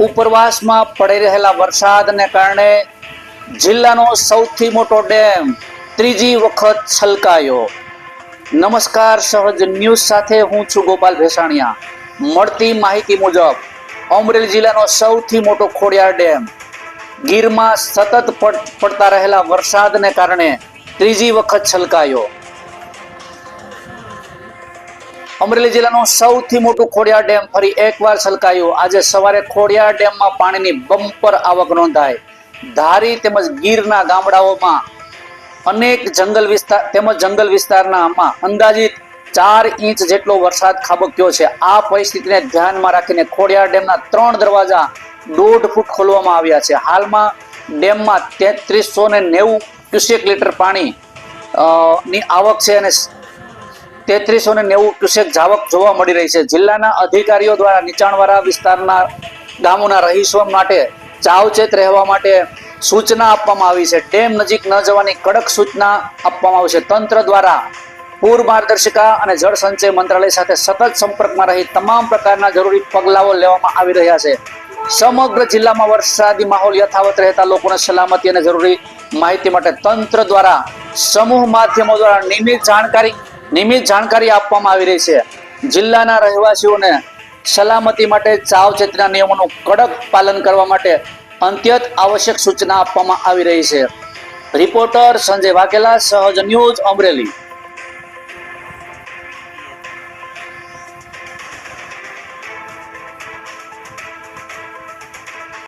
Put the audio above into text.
ઉપરવાસમાં પડી રહેલા વરસાદને કારણે જિલ્લાનો સૌથી મોટો ડેમ ત્રીજી વખત છલકાયો. નમસ્કાર, સહજ ન્યૂઝ સાથે હું છું ગોપાલ ભેસાણિયા. મળતી માહિતી મુજબ, અમરેલી જિલ્લાનો સૌથી મોટો ખોડિયાર ડેમ, ગીરમાં સતત પડ- પડતા રહેલા વરસાદને કારણે ત્રીજી વખત છલકાયો. અમરેલી જિલ્લાનું સૌથી મોટું ખોડિયાર ડેમ ફરી એકવાર છલકાયું. આજે સવારે ખોડિયાર ડેમમાં પાણીની બમ્પર આવક નોંધાઈ. ધારી તેમજ ગીરના ગામડાઓમાં અનેક જંગલ વિસ્તાર તેમજ જંગલ વિસ્તારનામાં અંદાજિત ચાર ઇંચ જેટલો વરસાદ ખાબક્યો છે. આ પરિસ્થિતિને ધ્યાનમાં રાખીને ખોડિયાર ડેમના ત્રણ દરવાજા દોઢ ફૂટ ખોલવામાં આવ્યા છે. હાલમાં ડેમમાં તેત્રીસો ને નેવું ક્યુસેક લીટર પાણી ની આવક છે અને તેત્રીસો ને નેવું ક્યુસેક જાવક જોવા મળી રહી છે. જિલ્લાના અધિકારીઓ દ્વારા નીચાણવાળા વિસ્તારના ગામોના રહીશો માટે ચાવચેત રહેવા માટે સૂચના આપવામાં આવી છે. ડેમ નજીક ન જવાની કડક સૂચના આપવામાં આવી છે. તંત્ર દ્વારા પૂર માર્ગદર્શિકા અને જળ સંચય મંત્રાલય સાથે સતત સંપર્કમાં રહી તમામ પ્રકારના જરૂરી પગલાઓ લેવામાં આવી રહ્યા છે. સમગ્ર જિલ્લામાં વરસાદી માહોલ યથાવત રહેતા લોકોને સલામતી અને જરૂરી માહિતી માટે તંત્ર દ્વારા સમૂહ માધ્યમો દ્વારા નિયમિત જાણકારી નિયમિત જાણકારી આપવામાં આવી રહી છે. જિલ્લાના રહેવાસીઓને સલામતી માટે સાવચેતીના નિયમોનું કડક પાલન કરવા માટે અંત્યત આવશ્યક સૂચના આપવામાં આવી રહી છે. રિપોર્ટર સંજય વાઘેલા, સહજ ન્યૂઝ અમરેલી.